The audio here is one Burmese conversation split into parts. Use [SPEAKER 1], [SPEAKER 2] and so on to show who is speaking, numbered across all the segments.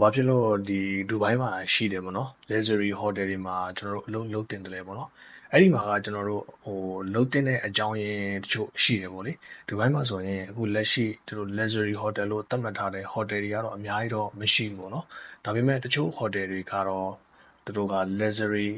[SPEAKER 1] ဘာဖြစ်လို့ဒီဒူဘိုင်းမှာရှိတယ်ပေါ့နော် luxury hotel တွေမှာကျွန်တော်တို့အလုပ်လုပ်တင်တယ်လဲပေါ့နော်အဲ့ဒီမှာကကျွန်တော်တို့ဟိုလုပ်တင်တဲ့အကြောင်းရင်းတချို့ရှိတယ်ပေါ့လေဒူဘိုင်းမှာဆိုရင်အခုလက်ရှိသူတို့ luxury hotel လို့သတ်မှတ်ထားတဲ့ hotel တွေကတော့အများကြီးတော့မရှိဘူးပေါ့နော်ဒါပေမဲ့တချို့ hotel တွေကတော့သူတို့က luxury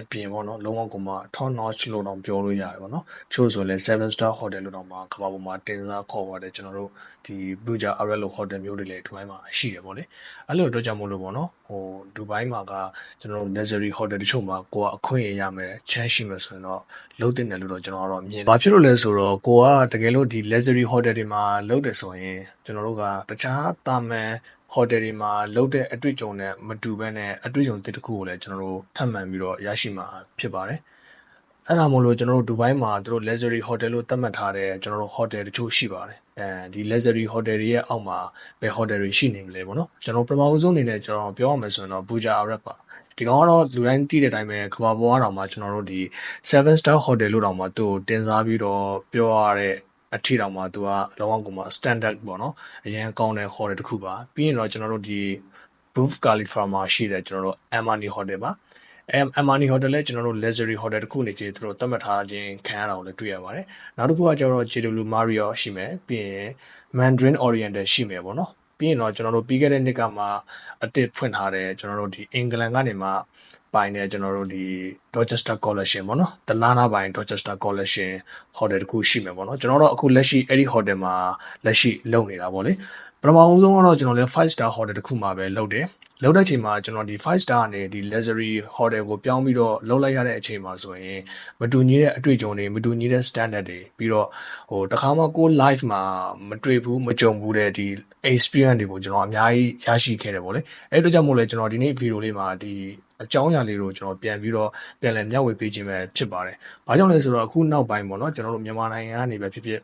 [SPEAKER 1] အပြင်ပေါ့နော်လုံးဝကိုမှ top notch လို့တော့ပြောလို့ရတယ်ပေါ့နော်ချို့ဆိုလဲ7 star hotel လို့တော့မှကမ္ဘာပေါ်မှာတင်စားခေါ်ပါတယ်ကျွန်တော်တို့ဒီ Buja Arelo hotel မျိုးတွေလည်းဒူဘိုင်းမှာရှိတယ်ပေါ့လေအဲ့လိုတော့ကြောင့်မို့လို့ပေါ့နော်ဟိုဒူဘိုင်းမှာကကျွန်တော်တို့ luxury hotel တချို့မှာကိုကအခွင့်အရေးရမယ်ချမ်းရှိမယ်ဆိုရင်တော့လုံးတင်တယ်လို့တော့ကျွန်တော်ကတော့မြင်ဘာဖြစ်လို့လဲဆိုတော့ကိုကတကယ်လို့ဒီ luxury hotel တွေမှာလုပ်တယ်ဆိုရင်ကျွန်တော်တို့ကတခြားတာမန် ဟိုတယ်တွေမှာလုပ်တဲ့အတွေ့အကြုံနဲ့မတူဘဲနဲ့အတွေ့အကြုံတစ်ခုကိုလည်းကျွန်တော်တို့ထပ်မံပြီးတော့ရရှိမှာဖြစ်ပါတယ်။အဲ့ဒါမို့လို့ကျွန်တော်တို့ဒူဘိုင်းမှာသူတို့ luxury hotel လို့သတ်မှတ်ထားတဲ့ကျွန်တော်တို့ hotel တချို့ရှိပါတယ်။အဲဒီ luxury hotel တွေရဲ့အောက်မှာဘယ် hotel တွေရှိနေမလဲပေါ့နော်။ကျွန်တော်ပထမဆုံးအနေနဲ့ကျွန်တော်ပြောရမယ်ဆိုရင်တော့ Buja Arab ပါ။ဒီကောင်ကတော့လူတိုင်းသိတဲ့အတိုင်းပဲကမ္ဘာပေါ်ကတော့မှကျွန်တော်တို့ဒီ7 star hotel လို့တောင်မှသူ့ကိုတင်စားပြီးတော့ပြောရတဲ့ အထီတောင်မှသူကလောကကူမှာ standard ပေါ့နော်အရင်ကောင်းတဲ့ hotel တစ်ခုပါပြီးရင်တော့ကျွန်တော်တို့ဒီ Burj Khalifa မှာရှိတဲ့ကျွန်တော်တို့ Amani Hotel ပါအဲ Amani Hotel လည်းကျွန်တော်တို့ luxury hotel တစ်ခုနေကြသူတို့သတ်မှတ်ထားခြင်းခံရတာကိုလည်းတွေ့ရပါတယ်နောက်တစ်ခုကကျွန်တော်တို့ JW Marriott ရှိမယ်ပြီးရင် Mandarin Oriental ရှိမယ်ပေါ့နော်ပြီးရင်တော့ကျွန်တော်တို့ပြီးခဲ့တဲ့နှစ်ကမှအတစ်ဖွင့်ထားတယ်ကျွန်တော်တို့ဒီအင်္ဂလန်ကနေမှပိုင်တဲ့ကျွန်တော်တို့ဒီ Dorchester Collection ပေါ့နော်တလားနာပိုင် Dorchester Collection hotel တခုရှိမယ်ပေါ့နော်ကျွန်တော်တို့အခုလက်ရှိအဲ့ဒီ hotel မှာလက်ရှိလုပ်နေတာပေါ့လေပထမဆုံးကတော့ကျွန်တော်လည်း5 star hotel တခုမှာပဲလုပ်တယ်လောက်တဲ့ချိန်မှာကျွန်တော်ဒီ5 star နဲ့ဒီ luxury hotel ကိုပြောင်းပြီးတော့လောက်လိုက်ရတဲ့အချိန်မှာဆိုရင်မတူညီတဲ့အတွေ့အကြုံတွေမတူညီတဲ့ standard တွေပြီးတော့ဟိုတခါမှကို live မှာမတွေ့ဘူးမကြုံဘူးတဲ့ဒီ experience တွေကိုကျွန်တော်အများကြီးရရှိခဲ့တယ်ပေါ့လေအဲ့တို့ကြောင့်မို့လဲကျွန်တော်ဒီနေ့ video လေးမှာဒီ အကြောင်းအရာလေးကိုကျွန်တော်ပြန်ပြီးတော့ပြန်လည်မျှဝေပေးခြင်းပဲဖြစ်ပါတယ်။ဘာကြောင့်လဲဆိုတော့အခုနောက်ပိုင်းပေါ့နော်ကျွန်တော်တို့မြန်မာနိုင်ငံကနေပဲဖြစ်ဖြစ်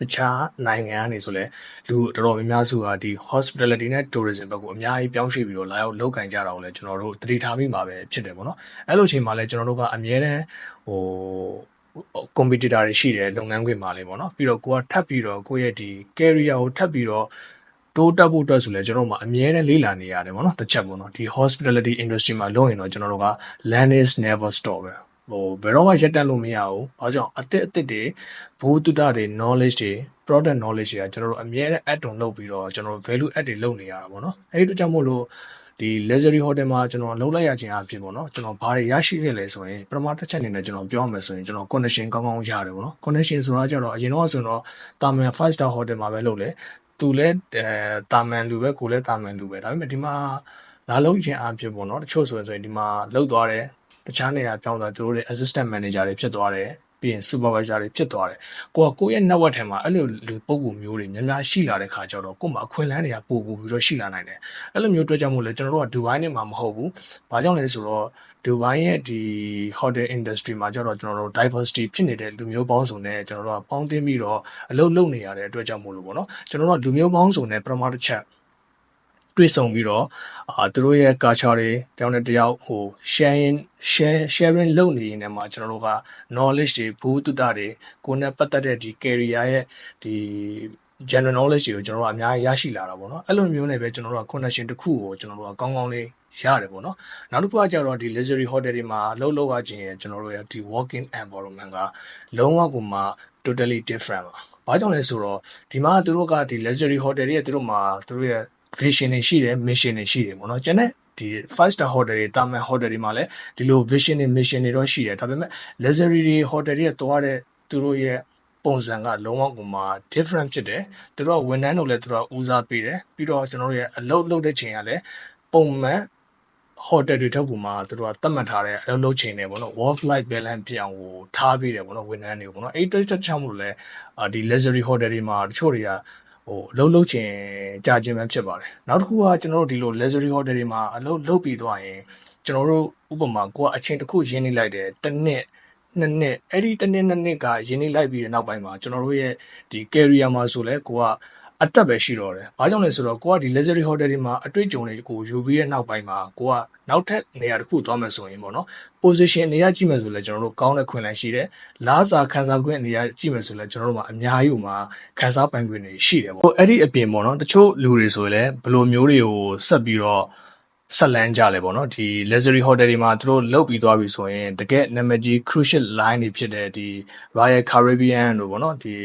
[SPEAKER 1] တခြားနိုင်ငံကနေဆိုလဲလူတော်တော်များများစုဟာဒီ hospitality နဲ့ tourism ဘက်ကိုအများကြီးပြောင်းရွှေ့ပြီးတော့လာရောက်လုပ်ကင်ကြတာကိုလည်းကျွန်တော်တို့သတိထားမိမှာပဲဖြစ်တယ်ပေါ့နော်အဲ့လိုချိန်မှာလည်းကျွန်တော်တို့ကအမြဲတမ်းဟို competitor တွေရှိတယ်လုပ်ငန်းခွင်မှာလေးပေါ့နော်ပြီးတော့ကိုကထပ်ပြီးတော့ကိုရဲ့ဒီ career ကိုထပ်ပြီးတော့ တိုးတက်ဖို့အတွက်ဆိုလဲကျွန်တော်တို့မှာအမြဲတမ်းလေ့လာနေရတယ်ပေါ့နော်တစ်ချက်ပေါ့နော်ဒီ hospitality industry မှာလုပ်ရင်တော့ကျွန်တော်တို့က land is never stop ပဲဟိုဘယ်တော့မှရက်တန့်လို့မရဘူး။ဘာကြောင့်အသစ်အသစ်တွေဘူတုဒတွေ knowledge တွေ product knowledge တွေကကျွန်တော်တို့အမြဲတမ်း add on လုပ်ပြီးတော့ကျွန်တော်တို့ value add တွေလုပ်နေရတာပေါ့နော်။အဲဒီတို့ကြောင့်မို့လို့ဒီ luxury hotel မှာကျွန်တော်လုပ်လိုက်ရခြင်းအဖြစ်ပေါ့နော်ကျွန်တော်ဘာတွေရရှိခဲ့လဲဆိုရင်ပထမတစ်ချက်အနေနဲ့ကျွန်တော်ပြောရမယ်ဆိုရင်ကျွန်တော် connection ကောင်းကောင်းရတယ်ပေါ့နော် connection ဆိုတာကြတော့အရင်တော့ဆိုတော့တာမန်5 star hotel မှာပဲလုပ်လေ သူလည်းအဲတာမန်လူပဲကိုလည်းတာမန်လူပဲဒါပေမဲ့ဒီမှာလာလုံးခြင်းအဖြစ်ပေါ့နော်တချို့ဆိုရင်ဒီမှာလောက်သွားတယ်တခြားနေရာပြောင်းသွားသူတို့တွေ assistant manager တွေဖြစ်သွားတယ် ပြီးရင် supervisor တွေဖြစ်သွားတယ်ကိုကကိုယ့်ရဲ့ network ထဲမှာအဲ့လိုလူပုံကူမျိုးတွေများများရှိလာတဲ့ခါကျတော့ကို့မှာအခွင့်အလမ်းတွေကပို့ပို့ပြီးတော့ရှိလာနိုင်တယ်အဲ့လိုမျိုးတွေ့ကြမှုလဲကျွန်တော်တို့ကဒူဘိုင်းနဲ့မှာမဟုတ်ဘူးဘာကြောင့်လဲဆိုတော့ဒူဘိုင်းရဲ့ဒီ hotel industry မှာကျတော့ကျွန်တော်တို့ diversity ဖြစ်နေတဲ့လူမျိုးပေါင်းစုံနဲ့ကျွန်တော်တို့ကပေါင်းတင်ပြီးတော့အလုပ်လုပ်နေရတဲ့အတွက်ကြောင့်မို့လို့ပေါ့နော်ကျွန်တော်တို့ကလူမျိုးပေါင်းစုံနဲ့ပထမတစ်ချက် တွေ့ဆုံပြီးတော့အာသူတို့ရဲ့ culture တွေတယောက်နဲ့တယောက်ဟို sharing share sharing လုပ်နေရင်လည်းမှာကျွန်တော်တို့က knowledge တွေဘူးတုတတွေကိုယ်နဲ့ပတ်သက်တဲ့ဒီ career ရဲ့ဒီ general knowledge တွေကိုကျွန်တော်တို့အများကြီးရရှိလာတာပေါ့နော်အဲ့လိုမျိုးနဲ့ပဲကျွန်တော်တို့က connection တစ်ခုကိုကျွန်တော်တို့ကကောင်းကောင်းလေးရတယ်ပေါ့နော်နောက်တစ်ခုကကျတော့ဒီ luxury hotel တွေမှာလှုပ်လှုပ်ရခြင်းရဲ့ကျွန်တော်တို့ရဲ့ဒီ working environment ကလုံးဝကိုမှ totally different ပါဘာကြောင့်လဲဆိုတော့ဒီမှာသူတို့ကဒီ luxury hotel တွေရဲ့သူတို့မှာသူတို့ရဲ့ vision တွေရှိတယ် mission တွေရှိတယ်ပေါ့နော်ကျန်တဲ့ဒီ five star hotel တွေတာမန် hotel တွေမှာလည်းဒီလို vision တွေ mission တွေတော့ရှိတယ်ဒါပေမဲ့ luxury တွေ hotel တွေသွားတဲ့သူတို့ရဲ့ပုံစံကလုံးဝကိုမှ different ဖြစ်တယ်သူတို့ကဝန်ထမ်းတို့လည်းသူတို့ကဦးစားပေးတယ်ပြီးတော့ကျွန်တော်တို့ရဲ့အလုပ်လုပ်တဲ့ချိန်ကလည်းပုံမှန်ဟိုတယ်တွေထက်ကိုမှသူတို့ကသတ်မှတ်ထားတဲ့အလုပ်လုပ်ချိန်တွေပေါ့နော် work life balance ပြောင်းကိုထားပြီးတယ်ပေါ့နော်ဝန်ထမ်းတွေပေါ့နော်အဲ့တစ်ချက်ချမှုလည်းဒီ luxury hotel တွေမှာတချို့တွေက ဟိုအလုပ်လုပ်ချင်ကြာခြင်းပဲဖြစ်ပါတယ်နောက်တစ်ခုကကျွန်တော်တို့ဒီလို luxury hotel တွေမှာအလုပ်လုပ်ပြီးသွားရင်ကျွန်တော်တို့ဥပမာကိုကအချိန်တစ်ခုရင်းနှီးလိုက်တယ်တစ်နှစ်နှစ်နှစ်အဲ့ဒီတစ်နှစ်နှစ်နှစ်ကရင်းနှီးလိုက်ပြီးတဲ့နောက်ပိုင်းမှာကျွန်တော်တို့ရဲ့ဒီ career မှာဆိုလဲကိုက အတက်ပဲရှိတော့တယ်။ဘာကြောင့်လဲဆိုတော့ကိုကဒီ luxury hotel တွေမှာအတွေ့အကြုံတွေကိုယူပြီးတဲ့နောက်ပိုင်းမှာကိုကနောက်ထပ်နေရာတစ်ခုသွားမယ်ဆိုရင်ပေါ့နော် position နေရာကြည့်မယ်ဆိုလဲကျွန်တော်တို့ကောင်းတဲ့ခွင့်လန်းရှိတယ်။လားစာခန်းစားခွင့်နေရာကြည့်မယ်ဆိုလဲကျွန်တော်တို့မှာအများကြီးဟိုမှာခန်းစားပိုင်ခွင့်တွေရှိတယ်ပေါ့။ဟိုအဲ့ဒီအပြင်ပေါ့နော်တချို့လူတွေဆိုရင်လည်းဘယ်လိုမျိုးတွေကိုဆက်ပြီးတော့ဆက်လန်းကြလဲပေါ့နော်ဒီ luxury hotel တွေမှာသူတို့လုတ်ပြီးသွားပြီဆိုရင်တကယ်နာမည်ကြီး cruise ship line တွေဖြစ်တဲ့ဒီ Royal Caribbean တို့ပေါ့နော်ဒီ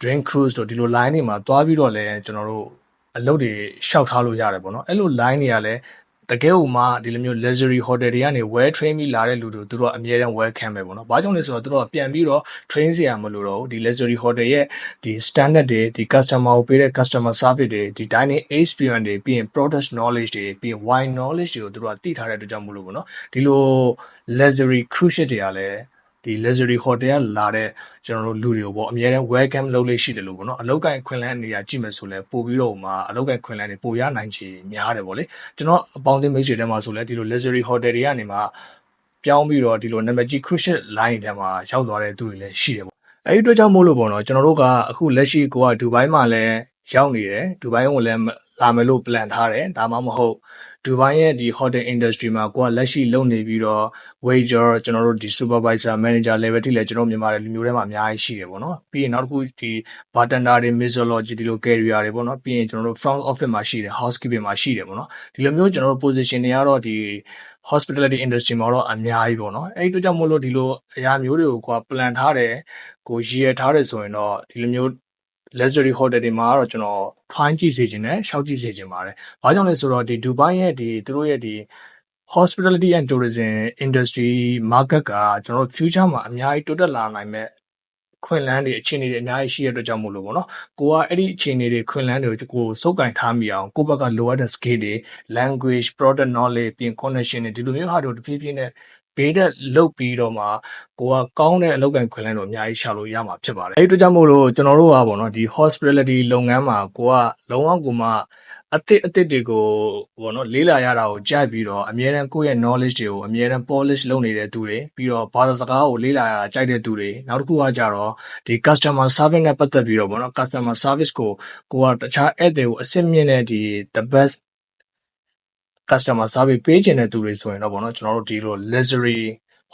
[SPEAKER 1] Dream Cruise တို့ဒီလို line တွေမှာသွားပြီးတော့လည်းကျွန်တော်တို့အလုပ်တွေရှောက်ထားလို့ရတယ်ပေါ့နော်အဲ့လို line တွေကလည်းတကယ်ဟိုမှာဒီလိုမျိုး luxury hotel တွေကနေ well train ပြီးလာတဲ့လူတွေသူတို့ကအမြဲတမ်း welcome ပဲပေါ့နော်။ဘာကြောင့်လဲဆိုတော့သူတို့ကပြန်ပြီးတော့ train စရာမလိုတော့ဘူးဒီ luxury hotel ရဲ့ဒီ standard တွေဒီ customer ကိုပေးတဲ့ customer service တွေဒီ dining experience တွေပြီးရင် product knowledge တွေပြီးရင် wine knowledge တွေကိုသူတို့ကသိထားတဲ့အတွက်ကြောင့်မလို့ပေါ့နော်။ဒီလို luxury cruise ship တွေကလည်း ဒီ luxury hotel ကလာတဲ့ကျွန်တော်တို့လူတွေကိုပေါ့အများအား welcome လုပ်လို့ရှိတယ်လို့ပေါ့နော်အလောက်ကိုင်းခွင်လန်းနေရာကြည့်မယ်ဆိုလဲပို့ပြီးတော့မှအလောက်ကိုင်းခွင်လန်းတွေပို့ရနိုင်ချေများတယ်ပေါ့လေကျွန်တော်အပေါင်းအသင်းမိတ်ဆွေတွေမှာဆိုလဲဒီလို luxury hotel တွေကနေမှပြောင်းပြီးတော့ဒီလိုနာမည်ကြီး cruise ship line တွေမှာရောက်သွားတဲ့သူတွေလည်းရှိတယ်ပေါ့အဲ့ဒီအတွက်ကြောင့်မို့လို့ပေါ့နော်ကျွန်တော်တို့ကအခုလက်ရှိကိုကဒူဘိုင်းမှာလည်းရောက်နေတယ်ဒူဘိုင်းကိုလည်း လာမယ်လို့ plan ထားတယ်ဒါမှမဟုတ်ဒူဘိုင်းရဲ့ဒီ hotel industry မှာကိုကလက်ရှိလုပ်နေပြီးတော့ waiter ကျွန်တော်တို့ဒီ supervisor manager level တိလည်းကျွန်တော်မြန်မာတွေလူမျိုးတွေမှာအများကြီးရှိတယ်ပေါ့နော်ပြီးရင်နောက်တစ်ခုဒီ bartender တွေ mixology ဒီလို carrier တွေပေါ့နော်ပြီးရင်ကျွန်တော်တို့ front office မှာရှိတယ် housekeeping မှာရှိတယ်ပေါ့နော်ဒီလိုမျိုးကျွန်တော်တို့ position တွေကတော့ဒီ hospitality industry မှာတော့အများကြီးပေါ့နော်အဲ့ဒီအတွက်ကြောင့်မို့လို့ဒီလိုအရာမျိုးတွေကိုကိုက plan ထားတယ်ကိုရည်ရထားတယ်ဆိုရင်တော့ဒီလိုမျိုး luxury hotel တွေမှာကတော့ကျွန်တော် find ကြည့်စေခြင်းနဲ့ရှောက်ကြည့်စေခြင်းပါတယ်။ဘာကြောင့်လဲဆိုတော့ဒီ Dubai ရဲ့ဒီသူတို့ရဲ့ဒီ hospitality and tourism industry market ကကျွန်တော်တို့ future မှာအများကြီးတိုးတက်လာနိုင်မဲ့ခွင့်လန်းတွေအခြေအနေတွေအများကြီးရှိရတဲ့အတွက်ကြောင့်မို့လို့ပေါ့နော်ကိုကအဲ့ဒီအခြေအနေတွေခွင့်လန်းတွေကိုစုပ်ကင်ထားမိအောင်ကိုယ့်ဘက်ကလိုအပ်တဲ့ skill တွေ language product knowledge ပြင် connection တွေဒီလိုမျိုးဟာတွေကိုတဖြည်းဖြည်းနဲ့ ဘေးတက်လုတ်ပြီးတော့မှကိုကကောင်းတဲ့အလုပ်ကိုင်ခွင့်လန်းတွေအများကြီးရှာလို့ရမှာဖြစ်ပါတယ်အဲ့ဒီအတွက်ကြောင့်မို့လို့ကျွန်တော်တို့ကပေါ့နော်ဒီ hospitality လုပ်ငန်းမှာကိုကလုံးဝကိုမှအသစ်အသစ်တွေကိုပေါ့နော်လေးလာရတာကိုကြိုက်ပြီးတော့အမြဲတမ်းကိုယ့်ရဲ့ knowledge တွေကိုအမြဲတမ်း polish လုပ်နေတဲ့သူတွေပြီးတော့ဘာသာစကားကိုလေးလာရတာကြိုက်တဲ့သူတွေနောက်တစ်ခုကကြတော့ဒီ customer service နဲ့ပတ်သက်ပြီးတော့ပေါ့နော် customer service ကိုကိုကတခြား app တွေကိုအစစ်မြင့်တဲ့ဒီ the best customer service ပေးချင်တဲ့သူတွေဆိုရင်တော့ပေါ့နော်ကျွန်တော်တို့ဒီလို luxury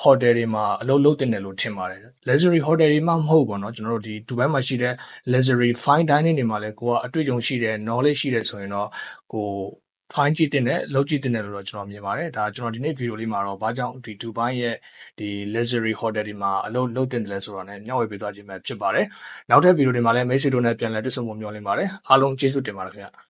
[SPEAKER 1] hotel တွေမှာအလုပ်လုပ်တင်တယ်လို့ထင်ပါတယ် luxury hotel တွေမှမဟုတ်ပေါ့နော်ကျွန်တော်တို့ဒီဒူဘိုင်းမှာရှိတဲ့ luxury fine dining တွေမှာလည်းကိုကအတွေ့အကြုံရှိတယ် knowledge ရှိတယ်ဆိုရင်တော့ကို fine ကြည့်တင်တယ်လုပ်ကြည့်တင်တယ်လို့တော့ကျွန်တော်မြင်ပါတယ်ဒါကျွန်တော်ဒီနေ့ဗီဒီယိုလေးမှာတော့ဘာကြောင့်ဒီဒူဘိုင်းရဲ့ဒီ luxury hotel တွေမှာအလုပ်လုပ်တင်တယ်လဲဆိုတော့ねညှောက်ဝေပေးသွားခြင်းပဲဖြစ်ပါတယ်နောက်ထပ်ဗီဒီယိုတွေမှာလည်းမိတ်ဆွေတို့နဲ့ပြန်လည်တွေ့ဆုံဖို့မျှော်လင့်ပါတယ်အားလုံးကျေးဇူးတင်ပါတယ်ခင်ဗျ